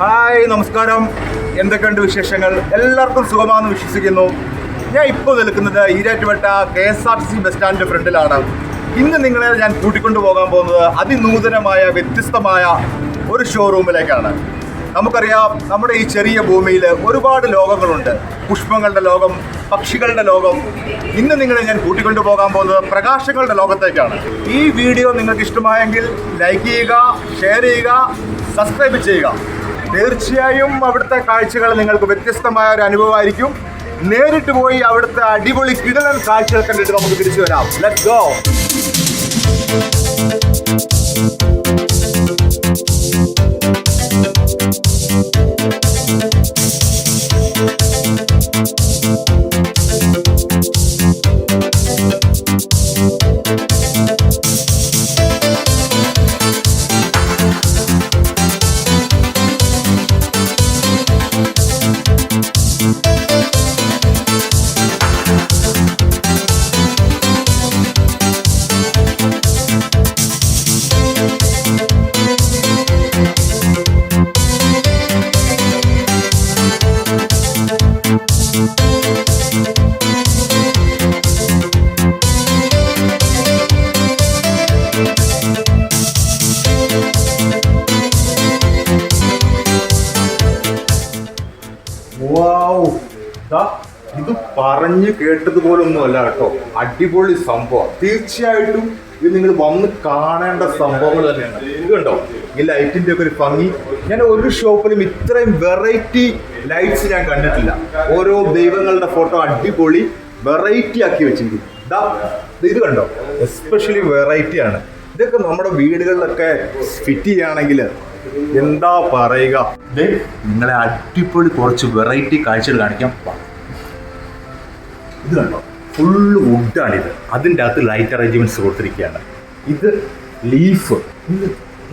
Hi നമസ്കാരം. എന്തൊക്കെയുണ്ട് വിശേഷങ്ങൾ? എല്ലാവർക്കും സുഖമാണെന്ന് വിശ്വസിക്കുന്നു. ഞാൻ ഇപ്പോൾ നിൽക്കുന്നത് Erattupetta K S R T C bus സ്റ്റാൻഡിന്റെ ഫ്രണ്ടിലാണ്. ഇന്ന് നിങ്ങളെ ഞാൻ കൂട്ടിക്കൊണ്ടു പോകാൻ പോകുന്നത് അതിനൂതനമായ വ്യത്യസ്തമായ ഒരു ഷോറൂമിലേക്കാണ് നമുക്കറിയാം നമ്മുടെ ഈ ചെറിയ ഭൂമിയിൽ ഒരുപാട് ലോകങ്ങളുണ്ട്. പുഷ്പങ്ങളുടെ ലോകം പക്ഷികളുടെ ലോകം. ഇന്ന് നിങ്ങളെ ഞാൻ കൂട്ടിക്കൊണ്ടു പോകാൻ പോകുന്നത് പ്രകാശങ്ങളുടെ ലോകത്തേക്കാണ്. ഈ വീഡിയോ നിങ്ങൾക്ക് ഇഷ്ടമായെങ്കിൽ ലൈക്ക് ചെയ്യുക ഷെയർ ചെയ്യുക സബ്സ്ക്രൈബ് ചെയ്യുക. തീർച്ചയായും അവിടുത്തെ കാഴ്ചകൾ നിങ്ങൾക്ക് വ്യത്യസ്തമായ ഒരു അനുഭവമായിരിക്കും. നേരിട്ട് പോയി അവിടുത്തെ അടിപൊളി കിടലൻ കാഴ്ചകൾ കണ്ടിട്ട് നമുക്ക് തിരിച്ചു വരാം. ലെറ്റ് ഗോ ഇത് പറഞ്ഞു കേട്ടതുപോലൊന്നും അല്ല കേട്ടോ. അടിപൊളി സംഭവം. തീർച്ചയായിട്ടും ഇത് നിങ്ങൾ വന്ന് കാണേണ്ട സംഭവങ്ങൾ തന്നെയാണ്. ഇത് ഈ ലൈറ്റിന്റെ ഒക്കെ ഒരു ഭംഗി. ഞാൻ ഒരു ഷോപ്പിലും ഇത്രയും വെറൈറ്റി ലൈറ്റ്സ് ഞാൻ കണ്ടിട്ടില്ല. ഓരോ ദൈവങ്ങളുടെ ഫോട്ടോ അടിപൊളി വെറൈറ്റി ആക്കി വെച്ചിരിക്കും ഇത് കണ്ടോ? എസ്പെഷ്യലി വെറൈറ്റി ആണ്. ഇതൊക്കെ നമ്മുടെ വീടുകളിലൊക്കെ ഫിറ്റ് ചെയ്യുകയാണെങ്കിൽ എന്താ പറയുക? നിങ്ങളെ അടിപൊളി കുറച്ച് വെറൈറ്റി കാഴ്ചകൾ കാണിക്കാൻ. ഇത് കണ്ടോ? ഫുള്ള് വുഡാണിത് അതിന്റെ അകത്ത് ലൈറ്റ് അറേഞ്ച്മെന്റ്സ് കൊടുത്തിരിക്കുകയാണ്. ഇത് ലീഫ്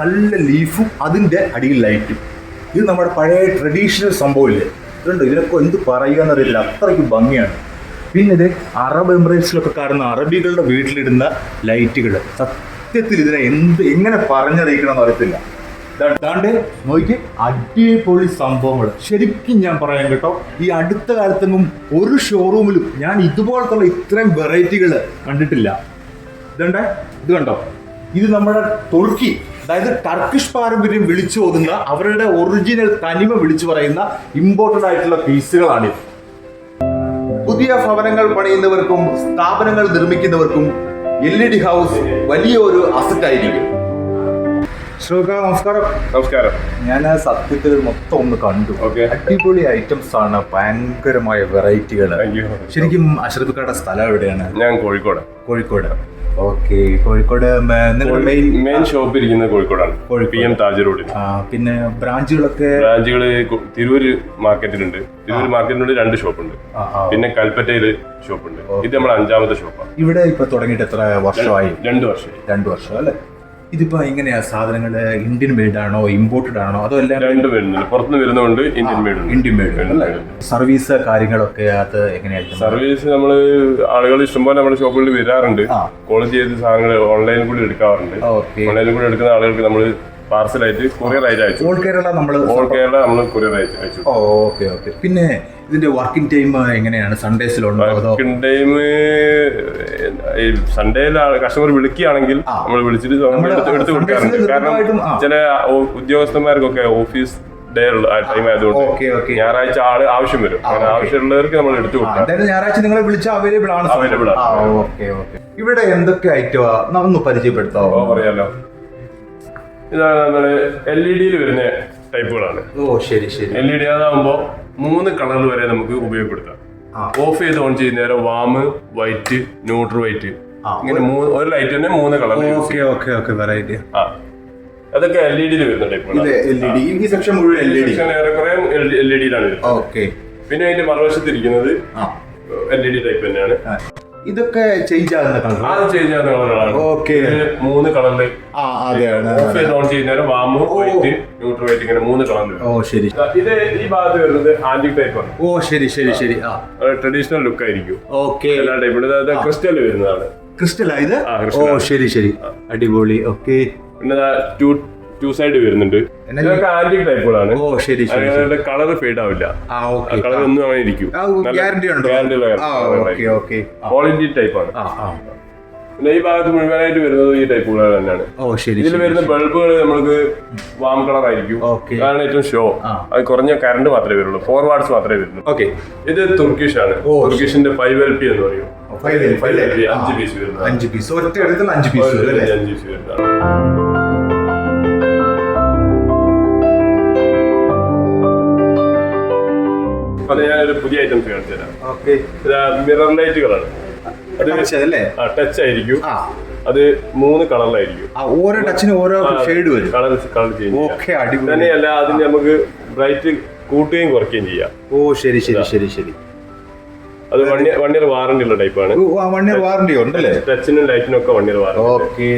നല്ല ലീഫും അതിന്റെ അടിയിൽ ലൈറ്റും ഇത് നമ്മുടെ പഴയ ട്രഡീഷണൽ സംഭവമില്ലേ ഇതുണ്ടോ? ഇതിനൊക്കെ എന്ത് പറയുക എന്നറിയില്ല അത്രയ്ക്ക് ഭംഗിയാണ്. പിന്നെ ഇത് അറബ് എമിറേറ്റ്സിലൊക്കെ കാണുന്ന അറബികളുടെ വീട്ടിലിടുന്ന ലൈറ്റുകൾ സത്യത്തിൽ ഇതിനെ എന്ത് എങ്ങനെ പറഞ്ഞറിയിക്കണം അറിയത്തില്ല. ദാണ്ട് നോക്കി അടിപൊളി സംഭവങ്ങൾ ശരിക്കും ഞാൻ പറയാം കേട്ടോ ഈ അടുത്ത കാലത്തൊന്നും ഒരു ഷോറൂമിലും ഞാൻ ഇതുപോലത്തുള്ള ഇത്രയും വെറൈറ്റികൾ കണ്ടിട്ടില്ല. ഇതുണ്ടേ? ഇത് കണ്ടോ? ഇത് നമ്മുടെ തുർക്കി അതായത് ടർക്കിഷ് പാരമ്പര്യം വിളിച്ചു ഓതുന്ന അവരുടെ ഒറിജിനൽ തനിമ വിളിച്ചു പറയുന്ന ഇമ്പോർട്ടന്റ് ആയിട്ടുള്ള പീസുകളാണിത് പുതിയ ഭവനങ്ങൾ പണിയുന്നവർക്കും സ്ഥാപനങ്ങൾ നിർമ്മിക്കുന്നവർക്കും എൽ ഇ ഡി ഹൗസ് വലിയൊരു അസറ്റ് ആയിരിക്കും. ശ്ലോക നമസ്കാരം. നമസ്കാരം. ഞാൻ ആ സത്യത്തിൽ മൊത്തം ഒന്ന് കണ്ടു. അടിപൊളി ഐറ്റംസ് ആണ് ഭയങ്കരമായ വെറൈറ്റികൾ. ശരിക്കും അഷ്റഫിക്കയുടെ സ്ഥലം എവിടെയാണ്? ഞാൻ Kozhikode. Kozhikode. Okay Kozhikode main main shop ഇരിക്കുന്ന കോഴിക്കോടാണ്. കോഴിക്കോട്. പി എം താജ് റോഡിൽ ആ, പിന്നെ ബ്രാഞ്ചുകളൊക്കെ ബ്രാഞ്ചുകൾ തിരൂർ തിരൂര് മാർക്കറ്റിലുണ്ട്. തിരൂർ മാർക്കറ്റിനുണ്ട് രണ്ട് ഷോപ്പുണ്ട് ഉണ്ട്. പിന്നെ ഷോപ്പ് ഷോപ്പുണ്ട് ഇത് നമ്മുടെ അഞ്ചാമത്തെ ഷോപ്പാണ് ഇവിടെ ഇപ്പൊ തുടങ്ങിയിട്ട് എത്ര വർഷമായി? രണ്ട് വർഷം രണ്ട് വർഷം അല്ലേ? ഇതിപ്പോ എങ്ങനെയാ സാധനങ്ങൾ ഇന്ത്യൻ മെയ്ഡ് ആണോ ഇമ്പോർട്ടഡ് ആണോ? അതോ എല്ലാം രണ്ട് വരുന്നുണ്ട് പുറത്തുനിന്ന് Indian made Indian made service കാര്യങ്ങളൊക്കെ അത് എങ്ങനെയായിരിക്കും സർവീസ് നമ്മൾ ആളുകൾ ഇഷ്ടംപോലെ നമ്മുടെ ഷോപ്പുകളിൽ വരാറുണ്ട്. കോൾ ചെയ്ത് സാധനങ്ങൾ ഓൺലൈനിൽ കൂടി എടുക്കാറുണ്ട്. ഓൺലൈനിൽ കൂടി എടുക്കുന്ന ആളുകൾക്ക് നമ്മൾ പാർസലായിട്ട് കൊറിയർ ആയിട്ട് അയച്ചു ഓൾ കേരള നമ്മൾ ഓൾ കേരള നമ്മൾ കൊറിയർ അയച്ചു അയച്ചു ഓക്കെ ഓക്കെ പിന്നെ ഇതിന്റെ വർക്കിംഗ് ടൈം എങ്ങനെയാണ്? സൺഡേസിലുണ്ടോ വർക്കിംഗ് ടൈം സൺഡേയിൽ കസ്റ്റമർ വിളിക്കുകയാണെങ്കിൽ നമ്മൾ വിളിച്ചിട്ട് എടുത്തു കൊടുക്കാറുണ്ട്. കാരണം ചില ഉദ്യോഗസ്ഥന്മാർക്കൊക്കെ ഓഫീസ് ഡേ ടൈം ആയതുകൊണ്ട് ഞായറാഴ്ച ആൾ ആവശ്യം വരും. അങ്ങനെ ആവശ്യമുള്ളവർക്ക് നമ്മൾ എടുത്തു കൊടുക്കാം. ഞായറാഴ്ച നിങ്ങളെ വിളിച്ച അവൈലബിൾ ആണ് Available ആണ്. ഇവിടെ എന്തൊക്കെ ഐറ്റം ഒന്ന് പരിചയപ്പെടുത്താവോ പറയാലോ. ഇതാണ് നമ്മൾ എൽ ഇ ഡിയിൽ വരുന്ന ടൈപ്പുകളാണ് ഓ ശരി ശരി. എൽ ഇ ഡി അതാകുമ്പോ മൂന്ന് കളർ വരെ നമുക്ക് ഉപയോഗപ്പെടുത്താം. ആ. ഓഫ് ചെയ്ത് ഓൺ ചെയ്യുന്ന നേരം വാമ് വൈറ്റ് ന്യൂട്രൽ വൈറ്റ് ഇങ്ങനെ മൂന്ന് ഒരു ലൈറ്റ് തന്നെ മൂന്ന് colour okay okay okay variety ആ. അതൊക്കെ എൽ ഇ ഡിയിൽ വരുന്ന ടൈപ്പുകളാണ് എൽ ഇ ഡി ഈ സെക്ഷൻ മുഴുവൻ ഡി സെക്ഷൻ ഏറെക്കുറെ എൽ ഇ ഡിയിലാണ് ഓക്കെ പിന്നെ അതിന്റെ മറുവശത്ത് ഇരിക്കുന്നത് ആ. എൽ ഇ ഡി ടൈപ്പ് തന്നെയാണ്. ഇതൊക്കെ ചേഞ്ച് ആകുന്ന കളർ അത് ചേഞ്ച് ആകുന്ന കളറാണ് ഓക്കെ മൂന്ന് കളറിൽ ആ. ഓഫ് ചെയ്ത് ഓൺ ചെയ്യുന്ന വാമ് വൈറ്റ് ന്യൂട്രൽ വൈറ്റ് ഇങ്ങനെ മൂന്ന് കളറിൽ ഓ ശരി. ഇത് ഈ ഭാഗത്ത് വരുന്നത് ആന്റിക് ടൈപ്പ് ആണ്. ഓ ശരി ശരി ശരി. ആ. ട്രഡീഷണൽ ലുക്ക് ആയിരിക്കും. ഓക്കെ. എല്ലാ ടൈപ്പും ക്രിസ്റ്റൽ വരുന്നതാണ്. ക്രിസ്റ്റൽ ആയത് ഓ ശരി ശരി. അടിപൊളി. ഓക്കെ. പിന്നെ ടു ടു സൈഡ് വരുന്നുണ്ട്. ഇതൊക്കെ ആന്റിക് ടൈപ്പുകളാണ് ഓ ശരി ശരി കളർ ഫെയ്ഡ് ആവില്ല. കളർ ഒന്നും അങ്ങനെ ഇരിക്കും. ഗ്യാരണ്ടി ഉണ്ടോ? ഗ്യാരണ്ടി ഓക്കെ ക്വാളിറ്റി ടൈപ്പാണ് പിന്നെ ഈ ഭാഗത്ത് മുഴുവനായിട്ട് വരുന്നത് ഈ ടൈപ്പുകൾ തന്നെയാണ്. ഓ ശരി ഇതിൽ വരുന്ന ബൾബുകൾ നമ്മൾക്ക് വാം കളർ ആയിരിക്കും. അതാണ് ഏറ്റവും ഷോ. അത് കുറഞ്ഞ കറണ്ട് മാത്രമേ വരുള്ളൂ. ഫോർ വാട്ട്സ് മാത്രമേ വരുള്ളൂ. ഓക്കെ. ഇത് തുർക്കിഷ് ആണ് തുർക്കിഷിന്റെ ഫൈവ് എൽ പി എന്ന് പറയും. അഞ്ച് പീസ് വരുന്നത് അഞ്ച് പീസ് ഒറ്റ എടുത്തുള്ള അഞ്ച് പീസ് അല്ലേ അഞ്ച് പീസ് വരുന്നതാണ്. അത് ഞാനൊരു പുതിയ ഐറ്റംസ് കാണിച്ചു തരാം ഓക്കെ മിറർ ലൈറ്റുകളാണ് ടച്ച് ആയിരിക്കും. അത് മൂന്ന് കളറിലായിരിക്കും. ഓരോ ടച്ചിനും ഓരോ ഷെയ്ഡ് വരും. കളർ കളർ ചെയ്യും. തന്നെയല്ല അതിന് നമുക്ക് ബ്രൈറ്റ് കൂട്ടുകയും കുറയ്ക്കുകയും ചെയ്യാം. ഓ ശരി ശരി ശരി ശരി. അത് one year one year warranty ഉള്ള ടൈപ്പാണ് വൺ ഇയർ വാറണ്ടി ഉണ്ടല്ലേ? ടച്ചിനും ലൈറ്റിനും ഒക്കെ വൺ ഇയർ വാറണ്ടി ഓക്കെ.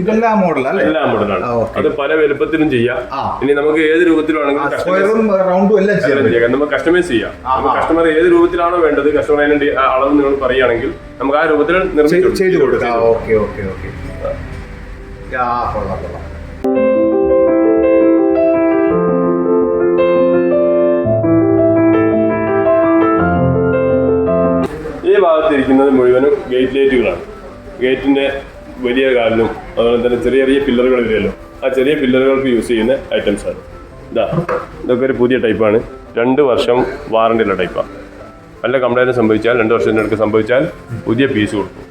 ഇതെല്ലാം മോഡൽ അല്ലേ? എല്ലാ മോഡലാണ് അത് പല വലുപ്പത്തിലും ചെയ്യാം. ഇനി നമുക്ക് ഏത് രൂപത്തിലാണെങ്കിലും സ്ക്വയറും റൗണ്ടും എല്ലാം ചെയ്യാം. നമുക്ക് കസ്റ്റമൈസ് ചെയ്യാം. കസ്റ്റമർ ഏത് രൂപത്തിലാണോ വേണ്ടത് കസ്റ്റമർ അതിന്റെ അളവ് നിങ്ങൾ പറയുകയാണെങ്കിൽ നമുക്ക് ആ രൂപത്തിൽ നിർമ്മിച്ചു ചെയ്തു കൊടുക്കാം. ഓക്കെ ഓക്കെ ഓക്കെ കൊള്ളാം കൊള്ളാം. ഈ ഭാഗത്തിരിക്കുന്നത് മുഴുവനും ഗേറ്റ് ലൈറ്റുകളാണ് ഗേറ്റിന്റെ വലിയ കാലിലും അതുപോലെ തന്നെ ചെറിയ ചെറിയ പില്ലറുകൾ വരുമല്ലോ ആ ചെറിയ പില്ലറുകൾക്ക് യൂസ് ചെയ്യുന്ന ഐറ്റംസ് ആണ്. ഇതാ ഇതൊക്കെ ഒരു പുതിയ ടൈപ്പാണ് രണ്ട് വർഷം വാറണ്ടി ഉള്ള ടൈപ്പാണ് നല്ല കംപ്ലൈന്റ് സംഭവിച്ചാൽ രണ്ട് വർഷത്തിന്റെ അടുത്ത് സംഭവിച്ചാൽ പുതിയ പീസ് കൊടുക്കും.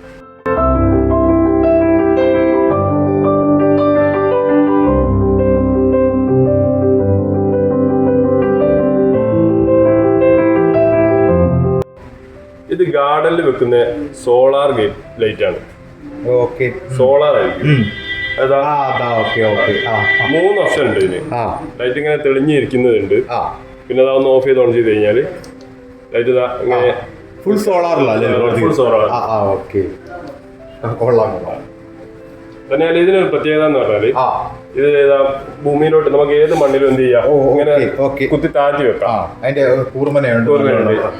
ഇത് ഗാർഡനിൽ വെക്കുന്ന സോളാർ ഗേറ്റ് ലൈറ്റ് ആണ്. ഓക്കെ. സോളാർ ആയിരിക്കും മൂന്ന് ഓപ്ഷൻ ഉണ്ട് ഇതിന് ലൈറ്റ് ഇങ്ങനെ തെളിഞ്ഞിരിക്കുന്നതുണ്ട്. പിന്നെ അതൊന്ന് ഓഫ് ചെയ്ത് ഓൺ ചെയ്ത് കഴിഞ്ഞാൽ ലൈറ്റ് ഇതാ ഇങ്ങനെ ഫുൾ സോളാറിലല്ലേ ഫുൾ സോളാർ ഓക്കെ. കൊള്ളാം ഇതിനൊരു പ്രത്യേകത എന്ന് പറഞ്ഞാൽ ആ. ഇത് ഏതാ ഭൂമിയിലോട്ട് നമുക്ക് ഏത് മണ്ണിലും എന്ത് ചെയ്യാം? ഇങ്ങനെ. കുത്തി താഴ്ത്തി വെക്കാം. അതിന്റെ.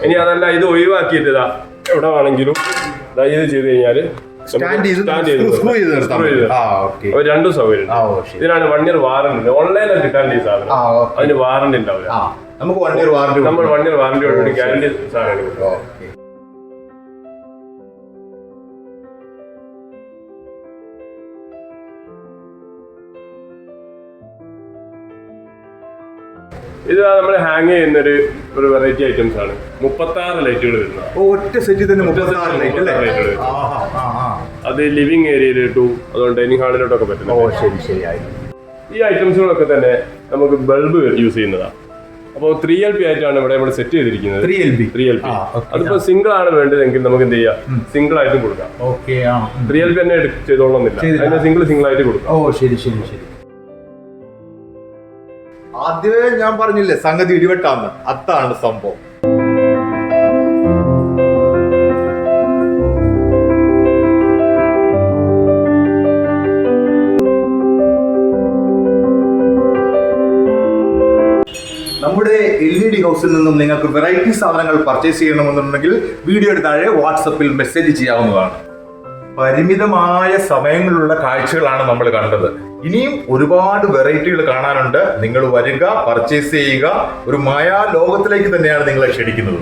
ഇനി അതല്ല ഇത് ഒഴിവാക്കിയിട്ട് ഇതാ എവിടെ വേണമെങ്കിലും ഇത് ചെയ്ത് കഴിഞ്ഞാൽ സ്റ്റാൻഡ് ചെയ്ത് സ്ക്രൂ. ആ ഓക്കെ അപ്പൊ രണ്ടും സൗകര്യം ഇതിനാണ് വൺ ഇയർ വാറണ്ടി ഓൺലൈനിൽ കിട്ടാൻ ഈ സാധനം. അതിന് വാറണ്ടി ഉണ്ടാവില്ല. നമുക്ക് വൺ ഇയർ വാറണ്ടി നമ്മൾ വൺ ഇയർ വാറണ്ടിയോട് ഗ്യാരണ്ടി സാധനം. ഓക്കെ. ഇത് നമ്മൾ ഹാങ് ചെയ്യുന്ന ഒരു ഒരു വെറൈറ്റി ഐറ്റംസ് ആണ്. മുപ്പത്തി ആറ് ലൈറ്റുകൾ വരുന്നത് ഒറ്റ സെറ്റിൽ തന്നെ മുപ്പത്തി ആറ് ലൈറ്റ് അല്ലേ? അത് ലിവിങ് ഏരിയയിലോട്ടും അതുകൊണ്ട് ഡൈനിങ് ഹാളിലോട്ടൊക്കെ ഓ പറ്റുന്നത് ശരി ശരി ഈ ഐറ്റംസുകളൊക്കെ തന്നെ നമുക്ക് ബൾബ് യൂസ് ചെയ്യുന്നതാണ് അപ്പോൾ ത്രീ എൽ പി ആയിട്ടാണ് ഇവിടെ നമ്മൾ സെറ്റ് ചെയ്തിരിക്കുന്നത്. Three L P three L P അതിപ്പോ സിംഗിൾ ആണ് വേണ്ടതെങ്കിൽ നമുക്ക് എന്ത് ചെയ്യാം? സിംഗിൾ ആയിട്ടും കൊടുക്കാം. ഓക്കെ. ത്രീ എൽ പി തന്നെ ചെയ്തോളന്നില്ല ചെയ്തില്ല. സിംഗിൾ സിംഗിൾ ആയിട്ട് കൊടുക്കാം. ഓ ശരി ശരി ശരി. ആദ്യമേ ഞാൻ പറഞ്ഞില്ലേ സംഗതി ഇടിവെട്ടാന്ന്. അത്താണ് സംഭവം. ഹൗസിൽ നിന്നും നിങ്ങൾക്ക് വെറൈറ്റി സാധനങ്ങൾ പർച്ചേസ് ചെയ്യണമെന്നുണ്ടെങ്കിൽ വീഡിയോയുടെ താഴെ വാട്സപ്പിൽ മെസ്സേജ് ചെയ്യാവുന്നതാണ്. പരിമിതമായ സമയങ്ങളിലുള്ള കാഴ്ചകളാണ് നമ്മൾ കണ്ടത്. ഇനിയും ഒരുപാട് വെറൈറ്റികൾ കാണാനുണ്ട്. നിങ്ങൾ വരിക പർച്ചേസ് ചെയ്യുക ഒരു മായാ ലോകത്തിലേക്ക് തന്നെയാണ് നിങ്ങളെ ക്ഷണിക്കുന്നത്.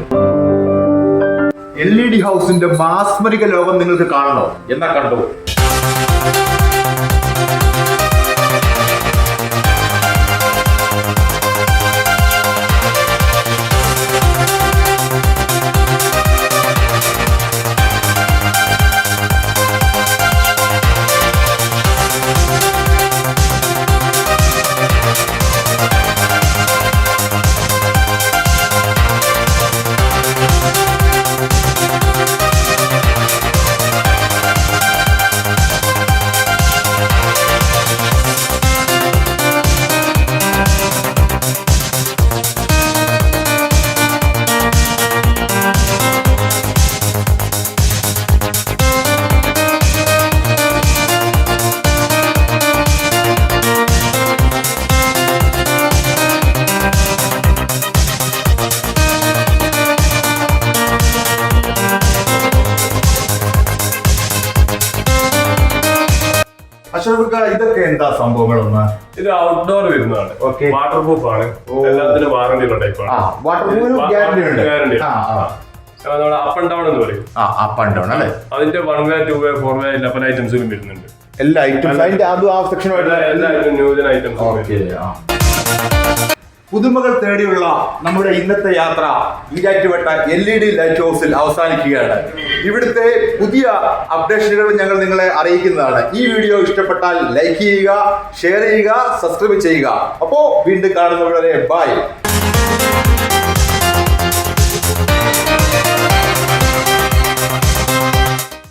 എൽ ഇ ഡി ഹൗസിന്റെ മാസ്മരിക ലോകം നിങ്ങൾക്ക് കാണണോ? എന്നാ കണ്ടു? സംഭവങ്ങളൊന്ന് ഇത് ഔട്ട്ഡോർ വരുന്നതാണ്. Okay. വാട്ടർ പ്രൂഫ് ആണ് എല്ലാത്തിനും വാറണ്ടി ഉള്ള ടൈപ്പാണ് വാട്ടർ പ്രൂഫ് ഗ്യാരണ്ടി ഉണ്ട്. ഗ്യാരണ്ടി നമ്മൾ അപ്പ് ആൻഡ് ഡൗൺ എന്ന് പറയും. ആ അപ്പ് ആൻഡ് ഡൗൺ അല്ലേ? അതിന്റെ one way two way four way എല്ലാ പല ഐറ്റംസിലും വരുന്നുണ്ട്. എല്ലാ ഐറ്റംസ് അതിന്റെ അത് ആ സെക്ഷനുമായിട്ട് എല്ലാ ന്യൂജൻ ഐറ്റംസും ഓക്കെ ആ. പുതുമകൾ തേടിയുള്ള നമ്മുടെ ഇന്നത്തെ യാത്ര Erattupetta L E D light ഹൗസിൽ അവസാനിക്കുകയാണ്. ഇവിടുത്തെ പുതിയ അപ്ഡേഷനുകൾ ഞങ്ങൾ നിങ്ങളെ അറിയിക്കുന്നതാണ്. ഈ വീഡിയോ ഇഷ്ടപ്പെട്ടാൽ ലൈക്ക് ചെയ്യുക ഷെയർ ചെയ്യുക സബ്സ്ക്രൈബ് ചെയ്യുക. അപ്പോ വീണ്ടും കാണുന്നവരെ ബൈ